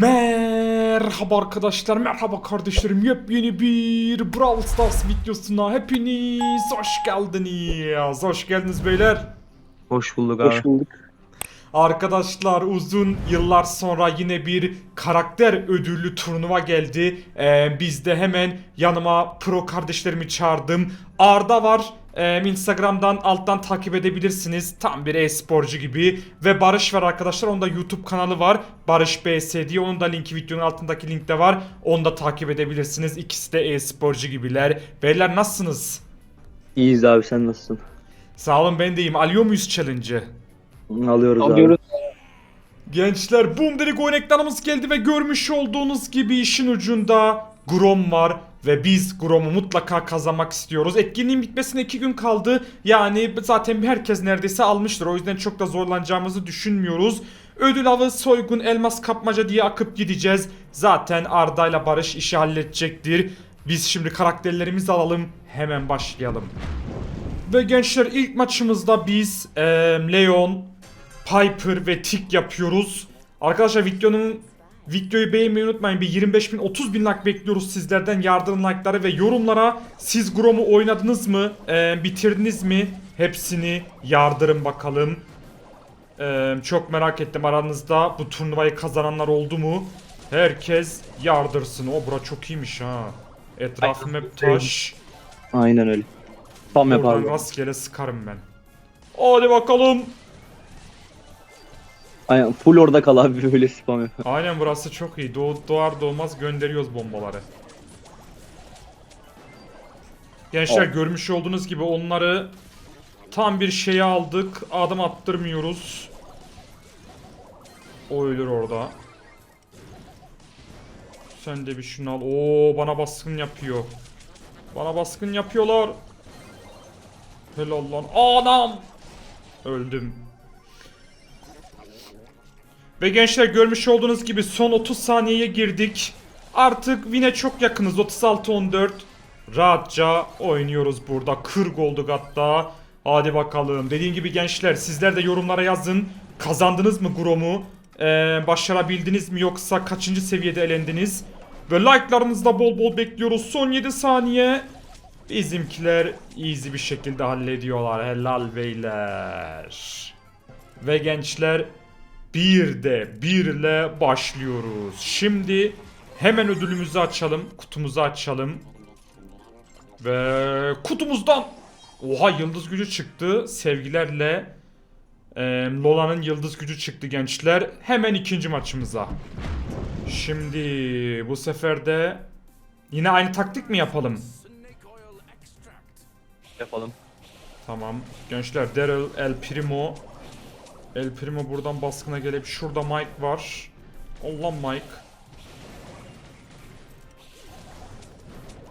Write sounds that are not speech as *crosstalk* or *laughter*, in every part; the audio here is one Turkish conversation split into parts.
Merhaba arkadaşlar, merhaba kardeşlerim. Yepyeni bir Brawl Stars videosuna hepiniz hoş geldiniz. Hoş geldiniz beyler. Hoş bulduk abi. Hoş bulduk. Arkadaşlar uzun yıllar sonra yine bir karakter ödüllü turnuva geldi. Ee, biz de hemen yanıma pro kardeşlerimi çağırdım. Arda var. Ee, Instagram'dan alttan takip edebilirsiniz. Tam bir e-sporcu gibi. Ve Barış var arkadaşlar. Onda YouTube kanalı var. Barış BS diye. Onun da linki videonun altındaki linkte var. Onu da takip edebilirsiniz. İkisi de e-sporcu gibiler. Beyler nasılsınız? İyiyiz abi sen nasılsın? Sağ olun ben de iyiyim. Alıyor muyuz challenge'ı? Alıyoruz, Alıyoruz. Gençler boom dedik oyun ekranımız geldi ve görmüş olduğunuz gibi işin ucunda Grom var ve biz Grom'u mutlaka kazanmak istiyoruz. Etkinliğin bitmesine 2 gün kaldı. Yani zaten herkes neredeyse almıştır. O yüzden çok da zorlanacağımızı düşünmüyoruz. Ödül avı, soygun, elmas kapmaca diye akıp gideceğiz. Zaten Arda ile Barış işi halledecektir. Biz şimdi karakterlerimizi alalım. Hemen başlayalım. Ve gençler ilk maçımızda biz eee, Leon, Piper ve Tick yapıyoruz. Arkadaşlar videonun videoyu beğenmeyi unutmayın. Bir 25 bin 30 bin like bekliyoruz sizlerden. Yardım like'ları ve yorumlara siz Grom'u oynadınız mı? Eee, bitirdiniz mi? Hepsini yardırın bakalım. Eee, çok merak ettim aranızda bu turnuvayı kazananlar oldu mu? Herkes yardırsın. O bura çok iyiymiş ha. Etrafım hep taş. Aynen öyle. Tam yap Oradan rastgele sıkarım ben. Hadi bakalım. Aynen full orada kal abi *laughs* böyle spam yap. Aynen burası çok iyi. Doğ doğar doğmaz gönderiyoruz bombaları. Gençler Oh. görmüş olduğunuz gibi onları tam bir şeye aldık. Adım attırmıyoruz. O ölür orada. Sen de bir şunu al. Oo bana baskın yapıyor. Bana baskın yapıyorlar. Helal lan. Anam. Öldüm. Ve gençler görmüş olduğunuz gibi son 30 saniyeye girdik. Artık win'e çok yakınız. 36-14. Rahatça oynuyoruz burada. 40 olduk hatta. Hadi bakalım. Dediğim gibi gençler sizler de yorumlara yazın. Kazandınız mı Grom'u? Ee, başarabildiniz mi yoksa kaçıncı seviyede elendiniz? Ve like'larınızı da bol bol bekliyoruz. Son 7 saniye. Bizimkiler easy bir şekilde hallediyorlar. Helal beyler. Ve gençler bir de birle başlıyoruz. Şimdi hemen ödülümüzü açalım. Kutumuzu açalım. Ve kutumuzdan Oha yıldız gücü çıktı. Sevgilerle e, Lola'nın yıldız gücü çıktı gençler. Hemen ikinci maçımıza. Şimdi bu sefer de yine aynı taktik mi yapalım? Yapalım. Tamam. Gençler Daryl, El Primo. El Primo buradan baskına gelip şurada Mike var. Allah Mike.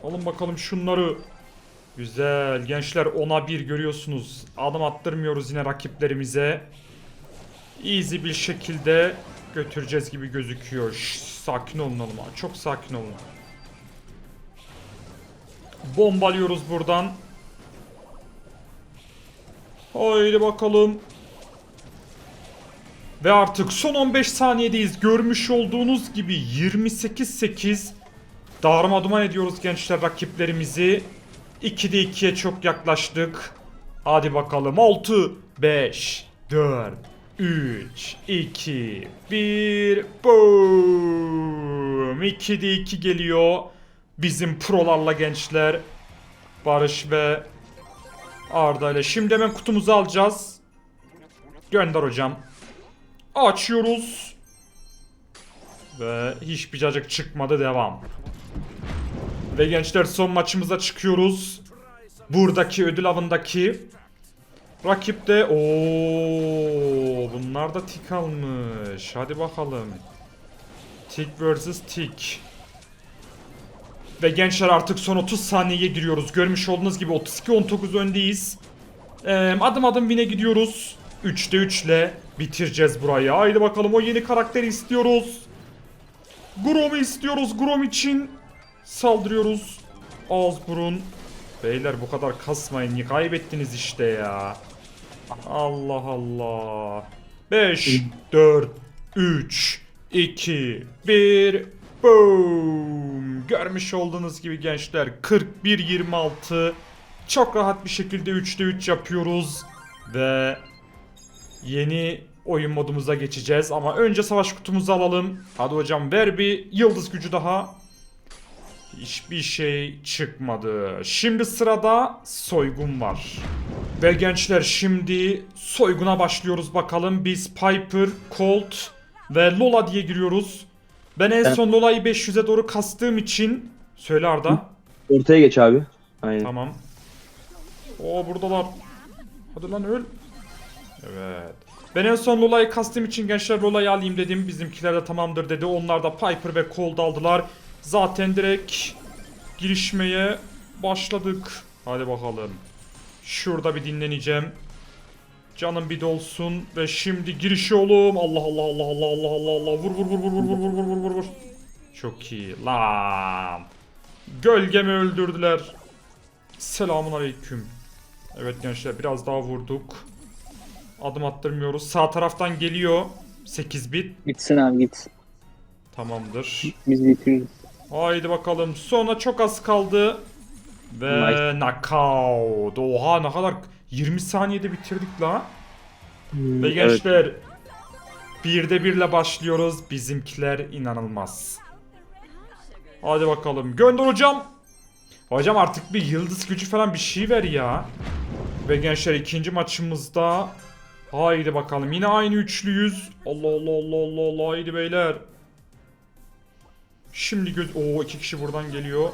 Alın bakalım şunları. Güzel. Gençler ona bir görüyorsunuz. Adım attırmıyoruz yine rakiplerimize. Easy bir şekilde götüreceğiz gibi gözüküyor. Şş, sakin olun oğlum. Çok sakin olun. Bombalıyoruz buradan. Haydi bakalım. Ve artık son 15 saniyedeyiz. Görmüş olduğunuz gibi 28-8 darma duman ediyoruz gençler rakiplerimizi. 2'de 2'ye çok yaklaştık. Hadi bakalım 6 5 4 3 2 1 Boom! 2'de 2 geliyor. Bizim prolarla gençler. Barış ve Arda ile. Şimdi hemen kutumuzu alacağız. Gönder hocam. Açıyoruz. Ve hiçbir cacık çıkmadı devam. Ve gençler son maçımıza çıkıyoruz. Buradaki ödül avındaki rakip de ooo bunlar da tik almış. Hadi bakalım. Tik vs tik. Ve gençler artık son 30 saniyeye giriyoruz. Görmüş olduğunuz gibi 32-19 öndeyiz. Ee, adım adım win'e gidiyoruz. 3'te 3 ile bitireceğiz burayı. Haydi bakalım o yeni karakteri istiyoruz. Grom'u istiyoruz. Grom için saldırıyoruz. Ağız burun. Beyler bu kadar kasmayın. Kaybettiniz işte ya. Allah Allah. 5, 4, 3, 2, 1, boom. Görmüş olduğunuz gibi gençler 41-26 çok rahat bir şekilde 3'te 3 yapıyoruz ve yeni oyun modumuza geçeceğiz ama önce savaş kutumuzu alalım. Hadi hocam ver bir yıldız gücü daha. Hiçbir şey çıkmadı. Şimdi sırada soygun var. Ve gençler şimdi soyguna başlıyoruz bakalım. Biz Piper, Colt ve Lola diye giriyoruz. Ben en son Lola'yı 500'e doğru kastığım için... Söyle Arda. Ortaya geç abi. Aynen. Tamam. Oo buradalar. Hadi lan öl. Evet. Ben en son Lola'yı kastığım için gençler Lola'yı alayım dedim. Bizimkiler de tamamdır dedi. Onlar da Piper ve Colt aldılar. Zaten direkt girişmeye başladık. Hadi bakalım. Şurada bir dinleneceğim. Canım bir dolsun ve şimdi giriş oğlum. Allah Allah Allah Allah Allah Allah Allah. Vur vur vur vur vur vur vur vur vur vur vur. Çok iyi lan. Gölgemi öldürdüler. Selamun aleyküm. Evet gençler biraz daha vurduk. Adım attırmıyoruz. Sağ taraftan geliyor. 8 bit. Gitsin abi git. Tamamdır. Biz bitiririz. Haydi bakalım. Sonra çok az kaldı. Ve Nice. knockout. Oha ne kadar 20 saniyede bitirdik la. Hmm, Ve evet. gençler birde birle başlıyoruz. Bizimkiler inanılmaz. Hadi bakalım. Gönder hocam. Hocam artık bir yıldız gücü falan bir şey ver ya. Ve gençler ikinci maçımızda Haydi bakalım yine aynı üçlüyüz. Allah Allah Allah Allah Allah haydi beyler. Şimdi göz... Oo iki kişi buradan geliyor.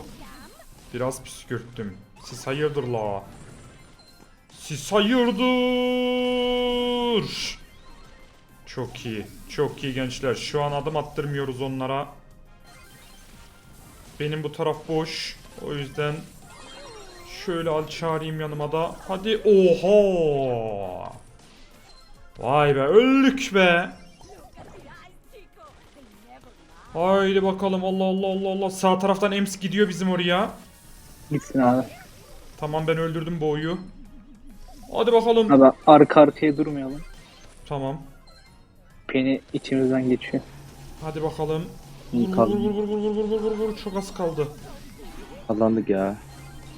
Biraz püskürttüm. Siz hayırdır la? Siz hayırdır? Çok iyi. Çok iyi gençler. Şu an adım attırmıyoruz onlara. Benim bu taraf boş. O yüzden şöyle al çağırayım yanıma da. Hadi oha. Vay be öldük be. Haydi bakalım Allah Allah Allah Allah. Sağ taraftan Ems gidiyor bizim oraya. Gitsin abi. Tamam ben öldürdüm bu oyu. Hadi bakalım. Abi arka arkaya durmayalım. Tamam. Beni içimizden geçiyor. Hadi bakalım. Vur vur vur vur vur vur vur vur vur çok az kaldı. Kazandık ya.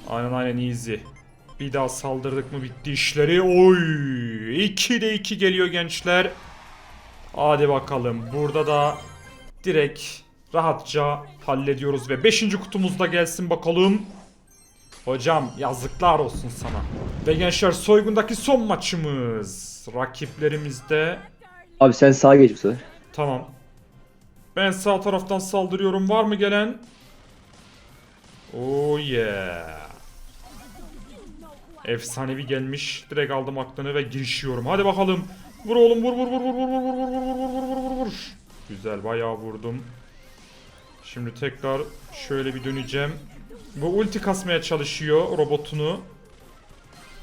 Aynen aynen easy. Bir daha saldırdık mı bitti işleri. Oy! 2 de 2 geliyor gençler. Hadi bakalım. Burada da direkt rahatça hallediyoruz ve 5. kutumuz da gelsin bakalım. Hocam yazıklar olsun sana. Ve gençler soygundaki son maçımız. Rakiplerimizde Abi sen sağa geç bu sefer. Tamam. Ben sağ taraftan saldırıyorum. Var mı gelen? Oh yeah. Efsanevi gelmiş. Direkt aldım aklını ve girişiyorum. Hadi bakalım. Vur oğlum vur vur vur vur vur vur vur vur vur vur vur vur vur vur. Güzel bayağı vurdum. Şimdi tekrar şöyle bir döneceğim. Bu ulti kasmaya çalışıyor robotunu.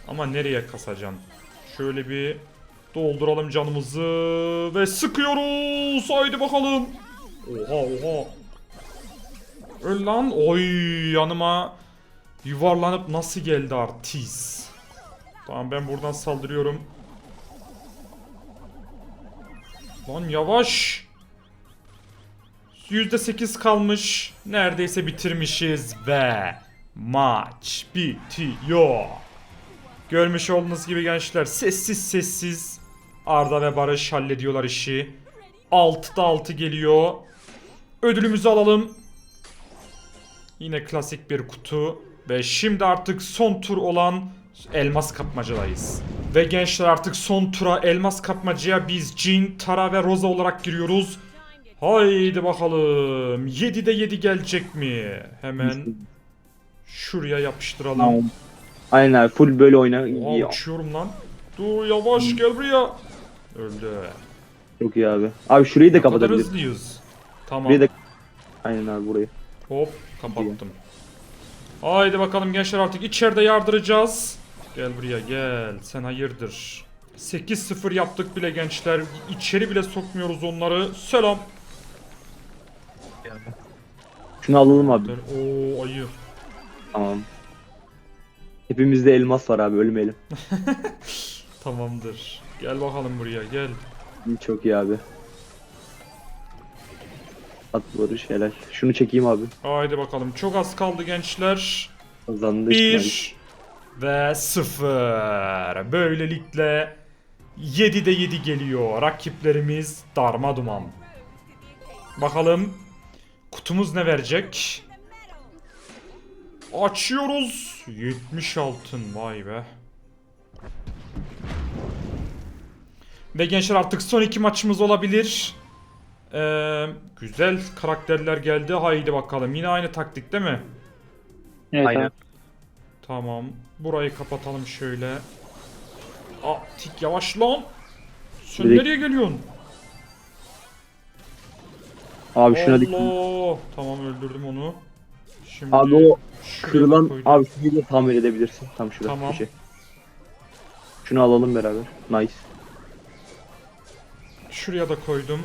Ama nereye kasacaksın? Şöyle bir dolduralım canımızı ve sıkıyoruz. Haydi bakalım. Oha oha. Öl lan. Oy yanıma yuvarlanıp nasıl geldi artist. Tamam ben buradan saldırıyorum. Lan yavaş. %8 kalmış. Neredeyse bitirmişiz ve maç bitiyor. Görmüş olduğunuz gibi gençler sessiz sessiz Arda ve Barış hallediyorlar işi. 6'da 6 geliyor. Ödülümüzü alalım. Yine klasik bir kutu. Ve şimdi artık son tur olan elmas kapmacadayız. Ve gençler artık son tura elmas kapmacaya biz Jin, Tara ve Rosa olarak giriyoruz. Haydi bakalım. 7'de 7 gelecek mi? Hemen şuraya yapıştıralım. Aynen full böyle oyna. İyi. uçuyorum lan. Dur yavaş gel buraya. Öldü. Çok iyi abi. Abi şurayı da kapatabiliriz. Tamam. Burayı da Aynen abi burayı. Hop kapattım. Haydi bakalım gençler artık içeride yardıracağız. Gel buraya gel. Sen hayırdır. 8-0 yaptık bile gençler. İçeri bile sokmuyoruz onları. Selam. Şunu alalım abi. Oo ayı. Tamam. Hepimizde elmas var abi ölmeyelim. *laughs* Tamamdır. Gel bakalım buraya gel. Çok iyi abi. At vuruş helal. Şunu çekeyim abi. Haydi bakalım. Çok az kaldı gençler. Kazandı. 1 ve 0. Böylelikle 7'de 7 geliyor. Rakiplerimiz darma duman. Bakalım kutumuz ne verecek? Açıyoruz. 70 altın vay be. Ve gençler artık son iki maçımız olabilir. Ee, güzel karakterler geldi. Haydi bakalım. Yine aynı taktik değil mi? Evet Aynen. Tamam. Burayı kapatalım şöyle. Aa tik yavaş lan. Sen Direkt- nereye geliyorsun? Abi şuna dikkat. Allah. Tamam öldürdüm onu. Şimdi Abi o şuraya kırılan koydum. abi şunu da tamir edebilirsin. Tam şurada. Tamam. köşe. Şunu alalım beraber. Nice. Şuraya da koydum.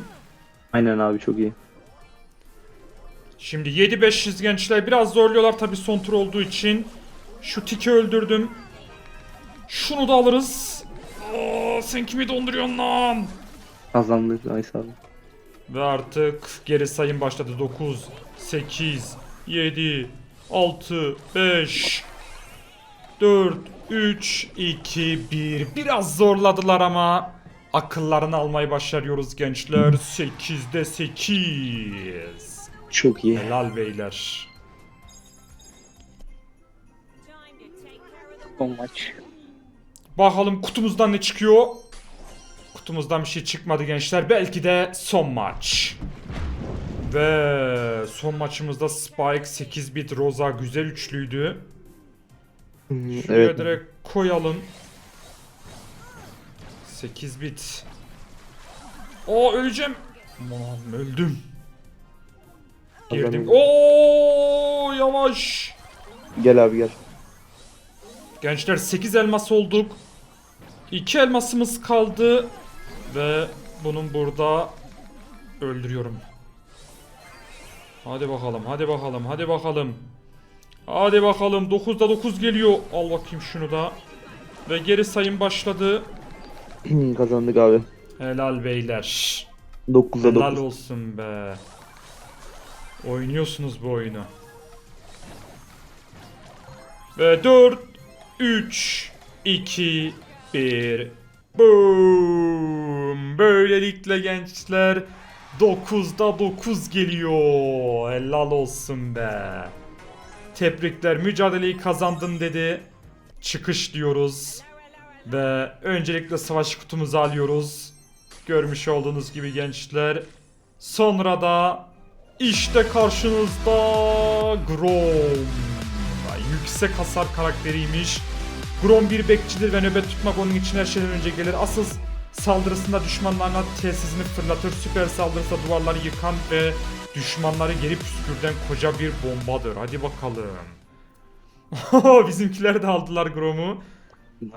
Aynen abi çok iyi. Şimdi 7-500 gençler biraz zorluyorlar tabi son tur olduğu için. Şu tiki öldürdüm. Şunu da alırız. Aa, sen kimi donduruyorsun lan? Kazandık nice abi. Ve artık geri sayım başladı. 9, 8, 7, 6, 5, 4, 3, 2, 1. Biraz zorladılar ama akıllarını almayı başarıyoruz gençler. 8'de 8. Çok iyi. Helal beyler. Son maç. Bakalım kutumuzdan ne çıkıyor? Kutumuzdan bir şey çıkmadı gençler. Belki de son maç. Ve son maçımızda Spike 8 bit Rosa güzel üçlüydü. Hmm, Şuraya Evet. direkt koyalım. 8 bit. Aa öleceğim. Aman öldüm. Girdim. Oo yavaş. Gel abi gel. Gençler 8 elmas olduk. 2 elmasımız kaldı. Ve bunun burada öldürüyorum. Hadi bakalım, hadi bakalım, hadi bakalım. Hadi bakalım 9'da 9 geliyor. Al bakayım şunu da. Ve geri sayım başladı. *clears throat* Kazandık abi. Helal beyler. 9'da Helal 9. olsun be. Oynuyorsunuz bu oyunu. Ve 4, 3, 2, 1. Boom. Böylelikle gençler 9'da 9 geliyor. Helal olsun be. Tebrikler mücadeleyi kazandın dedi. Çıkış diyoruz. Ve öncelikle savaş kutumuzu alıyoruz. Görmüş olduğunuz gibi gençler. Sonra da işte karşınızda Grom. Yüksek hasar karakteriymiş. Grom bir bekçidir ve nöbet tutmak onun için her şeyden önce gelir. Asıl saldırısında düşmanlarına tesisini fırlatır. Süper saldırısı duvarları yıkan ve düşmanları geri püskürten koca bir bombadır. Hadi bakalım. *laughs* Bizimkiler de aldılar Grom'u.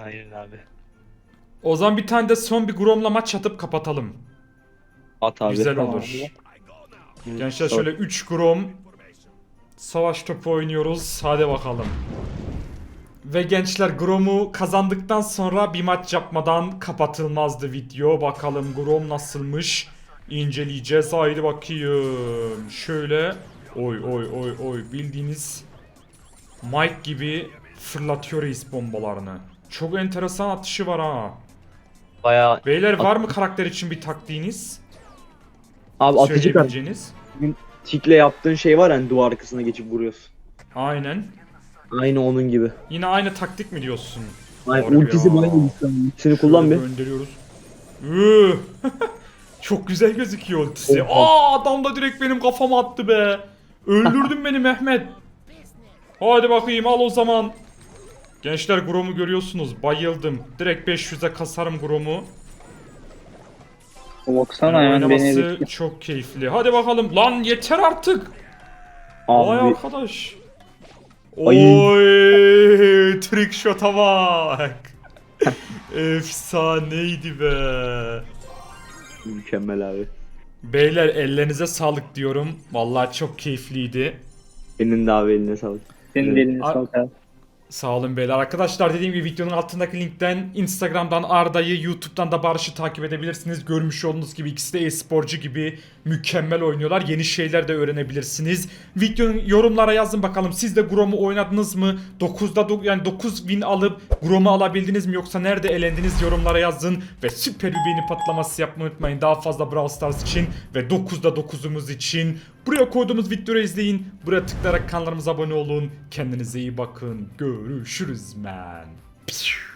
Aynen abi. O zaman bir tane de son bir Grom'la maç atıp kapatalım. At abi. Güzel olur. Hı, Gençler şöyle 3 Grom savaş topu oynuyoruz. Hadi bakalım. Ve gençler Grom'u kazandıktan sonra bir maç yapmadan kapatılmazdı video. Bakalım Grom nasılmış. İnceleyeceğiz. Haydi bakayım. Şöyle. Oy oy oy oy. Bildiğiniz Mike gibi fırlatıyor reis bombalarını. Çok enteresan atışı var ha. Bayağı Beyler var mı karakter için bir taktiğiniz? abi atıcı kart. Söyleyebileceğiniz? Tikle yaptığın şey var hani duvar arkasına geçip vuruyorsun. Aynen. Aynı onun gibi. Yine aynı taktik mi diyorsun? Aynen Doğru ultisi ya. bayağı güçlü. Ultisini kullan bir. Gönderiyoruz. Üh! *laughs* Çok güzel gözüküyor ultisi. Oha. Aa adam da direkt benim kafama attı be. Öldürdün beni Mehmet. Hadi bakayım al o zaman. Gençler Grom'u görüyorsunuz. Bayıldım. Direkt 500'e kasarım Grom'u. Baksana yani beni Oynaması eritiyor. çok keyifli. Hadi bakalım. Lan yeter artık. Vay Abi arkadaş. Ay. Oy, trick shot'a bak. *laughs* Efsaneydi be. mükemmel abi. Beyler ellerinize sağlık diyorum. Vallahi çok keyifliydi. Senin de abi eline sağlık. Senin de eline sağlık abi. Sağ olun beyler. Arkadaşlar dediğim gibi videonun altındaki linkten Instagram'dan Arda'yı, YouTube'dan da Barış'ı takip edebilirsiniz. Görmüş olduğunuz gibi ikisi de e-sporcu gibi mükemmel oynuyorlar. Yeni şeyler de öğrenebilirsiniz. Videonun yorumlara yazın bakalım. Siz de Grom'u oynadınız mı? 9'da do- yani 9 win alıp Grom'u alabildiniz mi yoksa nerede elendiniz yorumlara yazın ve süper bir beğeni patlaması yapmayı unutmayın. Daha fazla Brawl Stars için ve 9'da 9'umuz için. Buraya koyduğumuz videoyu izleyin. Buraya tıklayarak kanalımıza abone olun. Kendinize iyi bakın. Görüşürüz man. Pişt.